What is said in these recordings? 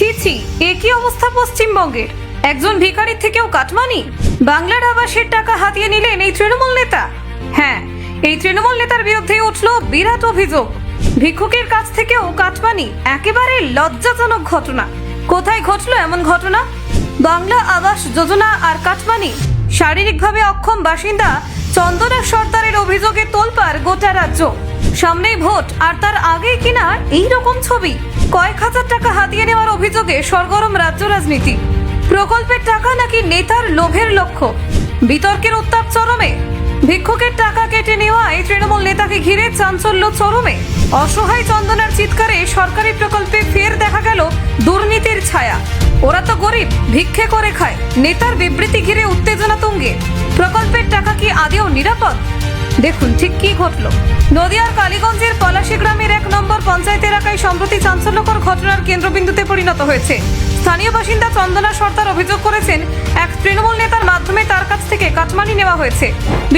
ছি ছি, এ কি অবস্থা পশ্চিমবঙ্গের? একজন ভিখারির থেকেও কাটমানি? বাংলার আবাসের টাকা হাতিয়ে নিলেন এই তৃণমূল নেতা? হ্যাঁ এই তৃণমূল নেতার বিরুদ্ধে উঠল বিরাট অভিযোগ। ভিক্ষুকের কাছ থেকেও কাটমানি একেবারে লজ্জাজনক ঘটনা। কোথায় ঘটলো এমন ঘটনা? বাংলা আবাস যোজনা আর কাটমানি? শারীরিকভাবে অক্ষম বাসিন্দা চন্দনা সর্দারের অভিযোগে তোলপার গোটা রাজ্য। সামনেই ভোট, আর তার আগেই কিনা এই রকম ছবি। কয়েক হাজার টাকা হাতিয়ে নেওয়ার অভিযোগে সরগরম রাজ্য রাজনীতি। প্রকল্পের টাকা নাকি নেতার লোভের লক্ষ্য? বিতর্কের উত্তাপ চরমে। ভিক্ষুকের টাকা কেটে নেওয়ায় তৃণমূল নেতাকে ঘিরে চাঞ্চল্য চরমে। অসহায় চন্দনার চিৎকারে সরকারি প্রকল্পে ফের দেখা গেল দুর্নীতির ছায়া। ওরা তো গরিব, ভিক্ষে করে খায়। নেতার বিবৃতি ঘিরে উত্তেজনা তুঙ্গে। প্রকল্পের টাকা কি আদেও নিরাপদ? দেখুন ঠিক কি ঘটল। নদিয়ার কালীগঞ্জের পলাশী গ্রামের এক নম্বর পঞ্চায়েত এলাকায় সম্প্রতি চাঞ্চল্যকর ঘটনার কেন্দ্রবিন্দুতে পরিণত হয়েছে। স্থানীয় বাসিন্দা চন্দনা সর্দার অভিযোগ করেছেন, এক তৃণমূল নেতার মাধ্যমে তার কাছ থেকে কাটমানি নেওয়া হয়েছে।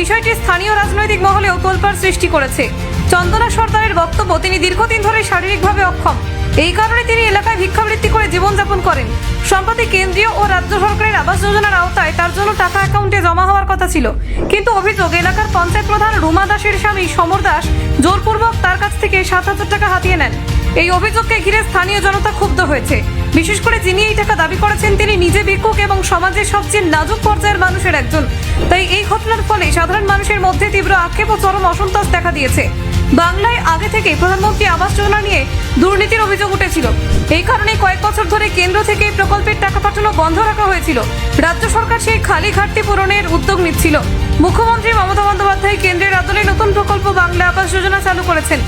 বিষয়টি স্থানীয় রাজনৈতিক মহলেও তোলপাড় সৃষ্টি করেছে। চন্দনা সর্দারের বক্তব্য তিনি দীর্ঘদিন ধরে শারীরিকভাবে অক্ষম। এই কারণে তিনি এলাকায় ভিক্ষাবৃত্তি করে জীবনযাপন করেন। সম্প্রতি কেন্দ্রীয় ও রাজ্য সরকারের আবাস যোজনার আওতায় তার জন্য টাকা অ্যাকাউন্টে জমা হওয়ার কথা ছিল। কিন্তু অভিযোগ, এলাকার পঞ্চায়েত প্রধান রুমা দাসের স্বামী সমর দাস জোরপূর্বক তার কাছ থেকে সাত হাজার টাকা হাতিয়ে নেন। এই অভিযোগকে ঘিরে স্থানীয় জনতা ক্ষুব্ধ হয়েছে। বিশেষ করে যিনি এই টাকা দাবি করেছেন, তিনি নিজে ভিক্ষুক এবং সমাজের সবচেয়ে নাজুক পর্যায়ের মানুষের একজন। তাই এই ঘটনার ফলে সাধারণ মানুষের মধ্যে তীব্র আক্ষেপ ও চরম অসন্তোষ দেখা দিয়েছে। বাংলায় আগে থেকে প্রধানমন্ত্রী আবাস যোজনা নিয়ে দুর্নীতির অভিযোগ উঠেছিল। এই কারণে কয়েক বছর ধরে কেন্দ্র থেকে এই প্রকল্পের টাকা পাঠানো বন্ধ রাখা হয়েছিল। রাজ্য সরকার সেই খালি ঘাটতি পূরণের উদ্যোগ নিচ্ছিল। মুখ্যমন্ত্রী মমতা বন্দ্যোপাধ্যায় কেন্দ্রের আদলে নতুন প্রকল্প বাংলা আবাস যোজনা চালু করেছেন।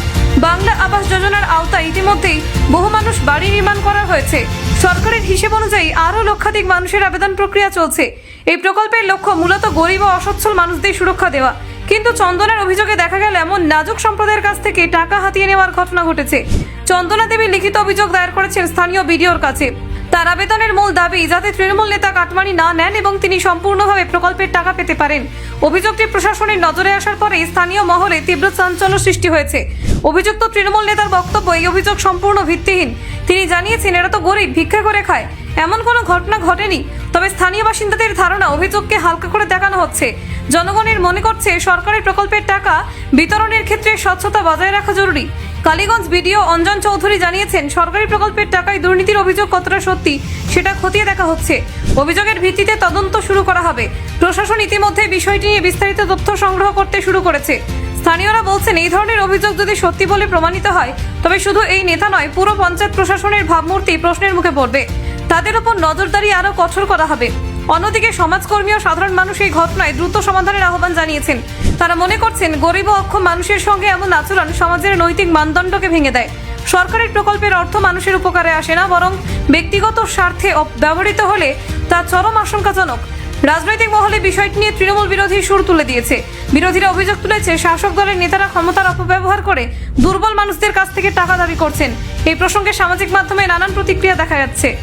বাংলা আবাস যোজনার আওতায় ইতিমধ্যেই বহু মানুষ বাড়ি নির্মাণ করা হয়েছে। সরকারের হিসেব অনুযায়ী আরও লক্ষাধিক মানুষের আবেদন প্রক্রিয়া চলছে। এই প্রকল্পের লক্ষ্য মূলত গরিব ও অসচ্ছল মানুষদের সুরক্ষা দেওয়া। কিন্তু চন্দনার অভিযোগে দেখা গেল, এমন নাজুক সম্প্রদায়ের কাছ থেকে টাকা হাতিয়ে নেওয়ার ঘটনা ঘটেছে। চন্দনা দেবী লিখিত অভিযোগ দায়ের করেছেন স্থানীয় বিডিওর কাছে। তার আবেদনের মূল দাবি, যাতে তৃণমূল নেতা কাটমানি না নেন এবং তিনি সম্পূর্ণভাবে প্রকল্পের টাকা পেতে পারেন। অভিযোগটি প্রশাসনের নজরে আসার পরে স্থানীয় মহলে তীব্র চাঞ্চল্য সৃষ্টি হয়েছে। অভিযুক্ত তৃণমূল নেতার বক্তব্য এই অভিযোগ সম্পূর্ণ ভিত্তিহীন। তিনি জানিয়েছেন, এরা তো গরিব, ভিক্ষা করে খায়। এমন কোনো ঘটনা ঘটেনি। তবে স্থানীয় বাসিন্দাদের ধারণা, অভিযোগকে হালকা করে দেখানো হচ্ছে। জনগণের মনে করছে সরকারি প্রকল্পের টাকা বিতরণের ক্ষেত্রে স্বচ্ছতা বজায় রাখা জরুরি। কালীগঞ্জ বিডিও অঞ্জন চৌধুরী জানিয়েছেন, সরকারি প্রকল্পের টাকায় দুর্নীতির অভিযোগ কতটা সত্যি সেটা খতিয়ে দেখা হচ্ছে। অভিযোগের ভিত্তিতে তদন্ত শুরু করা হবে। প্রশাসন ইতিমধ্যে বিষয়টি নিয়ে বিস্তারিত তথ্য সংগ্রহ করতে শুরু করেছে। স্থানীয়রা বলছেন, এই ধরনের অভিযোগ যদি সত্যি বলে প্রমাণিত হয়, তবে শুধু এই নেতা নয়, পুরো পঞ্চায়েত প্রশাসনের ভাবমূর্তি প্রশ্নের মুখে পড়বে। তাদের উপর নজরদারি আরও কঠোর করা হবে। অন্যদিকে সমাজকর্মী ও সাধারণ মানুষ এই ঘটনায় দ্রুত সমাধানের আহ্বান জানিয়েছেন। তারা মনে করছেন, গরিব অক্ষম মানুষের সঙ্গে এমন আচরণ সমাজের নৈতিক মানদণ্ডকে ভেঙে দেয়। সরকারের প্রকল্পের অর্থ মানুষের উপকারে আসে না, বরং ব্যক্তিগত স্বার্থে ব্যবহৃত হলে তা চরম আশঙ্কাজনক। রাজনৈতিক মহলে বিষয়টি নিয়ে তৃণমূল বিরোধী সুর তুলে দিয়েছে। বিরোধীরা অভিযোগ তুলেছে, শাসক দলের নেতারা ক্ষমতার অপব্যবহার করে দুর্বল মানুষদের কাছ থেকে টাকা দাবি করছেন। এই প্রসঙ্গে সামাজিক মাধ্যমে নানান প্রতিক্রিয়া দেখা যাচ্ছে।